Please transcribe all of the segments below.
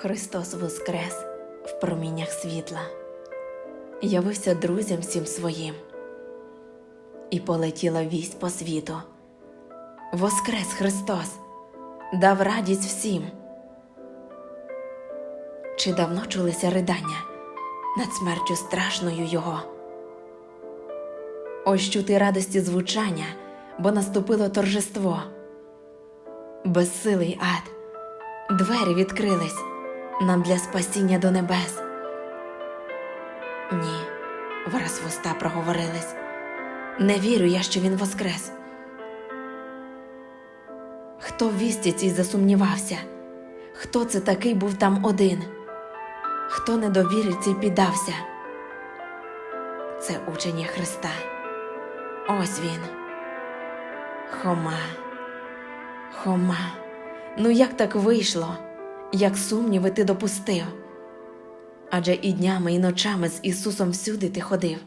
Христос воскрес в проміннях світла, явився друзям всім своїм, і полетіла вість по світу. Воскрес Христос, дав радість всім. Чи давно чулися ридання над смертю страшною Його? Ось чути радості звучання, бо наступило торжество. Безсилий ад, двері відкрились нам для спасіння до небес. Ні, враз вуста проговорились. Не вірю я, що він воскрес. Хто в вісті цій засумнівався? Хто це такий був там один? Хто недовірі цій піддався? Це учення Христа. Ось він. Хома. Хома. Ну як так вийшло? Як сумніви ти допустив? Адже і днями, і ночами з Ісусом всюди ти ходив.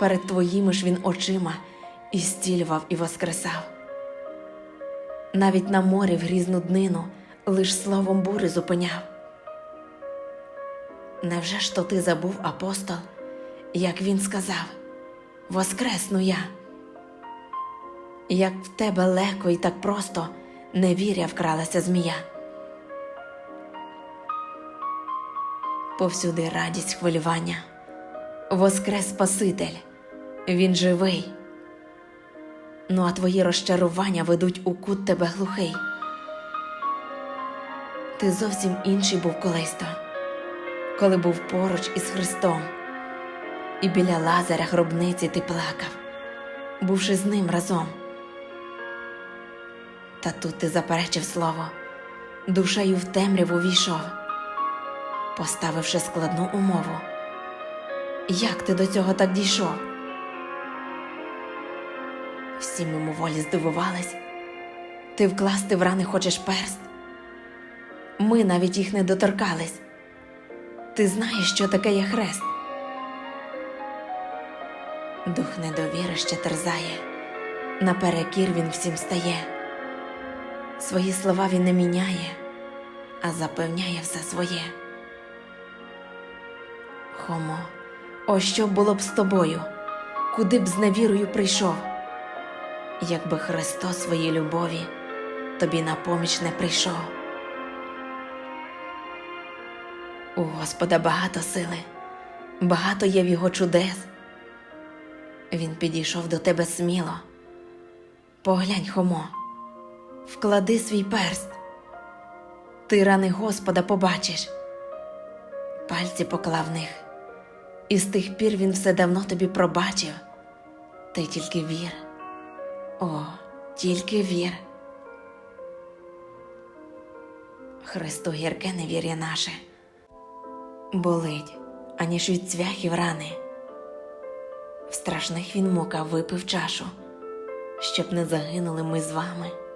Перед твоїми ж він очима і стілював, і воскресав. Навіть на морі в грізну днину лиш словом бури зупиняв. Невже ж то ти забув, апостол, як він сказав Воскресну я? Як в тебе легко і так просто невіря вкралася змія. Повсюди радість хвилювання, воскрес Спаситель, він живий. Ну а твої розчарування ведуть у кут тебе глухий. Ти зовсім інший був колись то, коли був поруч із Христом, і біля лазаря гробниці ти плакав, бувши з ним разом. Та тут ти заперечив слово, душею в темряву війшов, поставивши складну умову. Як ти до цього так дійшов? Всі мимоволі здивувались. Ти вкласти в рани хочеш перст. Ми навіть їх не доторкались. Ти знаєш, що таке є хрест. Дух недовіри ще терзає, наперекір він всім стає. Свої слова він не міняє, а запевняє все своє. Хомо, о що було б з тобою, куди б з невірою прийшов? якби Христос своїй любові тобі на поміч не прийшов. У Господа багато сили, багато є в його чудес. Він підійшов до тебе сміло. Поглянь, Хомо, вклади свій перст, ти рани Господа побачиш, пальці поклав них, і з тих пір він все давно тобі пробачив, ти тільки вір. О, тільки вір. Христу гірке невір'я наше болить, аніж від цвяхів рани. В страшних він мука випив чашу, щоб не загинули ми з вами.